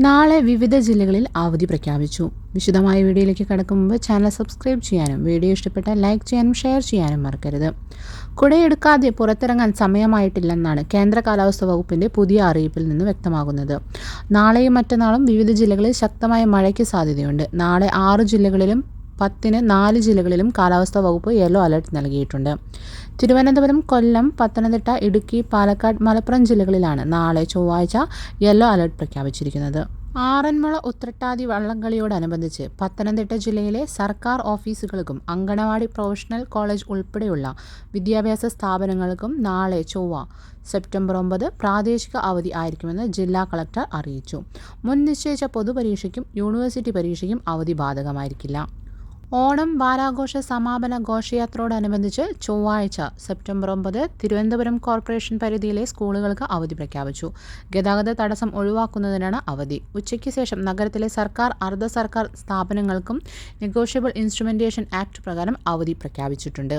നാളെ വിവിധ ജില്ലകളിൽ അവധി പ്രഖ്യാപിച്ചു. വിശദമായ വീഡിയോയിലേക്ക് കടക്കും മുമ്പ് ചാനൽ സബ്സ്ക്രൈബ് ചെയ്യാനും വീഡിയോ ഇഷ്ടപ്പെട്ട ലൈക്ക് ചെയ്യാനും ഷെയർ ചെയ്യാനും മറക്കരുത്. കുടയെടുക്കാതെ പുറത്തിറങ്ങാൻ സമയമായിട്ടില്ലെന്നാണ് കേന്ദ്ര കാലാവസ്ഥാ വകുപ്പിന്റെ പുതിയ അറിയിപ്പിൽ നിന്ന് വ്യക്തമാകുന്നത്. നാളെയും മറ്റന്നാളും വിവിധ ജില്ലകളിൽ ശക്തമായ മഴയ്ക്ക് സാധ്യതയുണ്ട്. നാളെ ആറ് ജില്ലകളിലും പത്തിന് നാല് ജില്ലകളിലും കാലാവസ്ഥാ വകുപ്പ് യെല്ലോ അലർട്ട് നൽകിയിട്ടുണ്ട്. തിരുവനന്തപുരം കൊല്ലം പത്തനംതിട്ട ഇടുക്കി പാലക്കാട് മലപ്പുറം ജില്ലകളിലാണ് നാളെ ചൊവ്വാഴ്ച യെല്ലോ അലർട്ട് പ്രഖ്യാപിച്ചിരിക്കുന്നത്. ആറന്മുള ഉത്രട്ടാതി വള്ളംകളിയോടനുബന്ധിച്ച് പത്തനംതിട്ട ജില്ലയിലെ സർക്കാർ ഓഫീസുകൾക്കും അങ്കണവാടി പ്രൊഫഷണൽ കോളേജ് ഉൾപ്പെടെയുള്ള വിദ്യാഭ്യാസ സ്ഥാപനങ്ങൾക്കും നാളെ ചൊവ്വ സെപ്റ്റംബർ ഒമ്പത് പ്രാദേശിക അവധി ആയിരിക്കുമെന്ന് ജില്ലാ കളക്ടർ അറിയിച്ചു. മുൻ നിശ്ചയിച്ച പൊതുപരീക്ഷയ്ക്കും യൂണിവേഴ്സിറ്റി പരീക്ഷയ്ക്കും അവധി ബാധകമായിരിക്കില്ല. ഓണം വാരാഘോഷ സമാപന ഘോഷയാത്രയോടനുബന്ധിച്ച് ചൊവ്വാഴ്ച സെപ്റ്റംബർ ഒമ്പത് തിരുവനന്തപുരം കോർപ്പറേഷൻ പരിധിയിലെ സ്കൂളുകൾക്ക് അവധി പ്രഖ്യാപിച്ചു. ഗതാഗത തടസ്സം ഒഴിവാക്കുന്നതിനാണ് അവധി. ഉച്ചയ്ക്ക് ശേഷം നഗരത്തിലെ സർക്കാർ അർദ്ധ സർക്കാർ സ്ഥാപനങ്ങൾക്കും നെഗോഷ്യബിൾ ഇൻസ്ട്രുമെന്റേഷൻ ആക്ട് പ്രകാരം അവധി പ്രഖ്യാപിച്ചിട്ടുണ്ട്.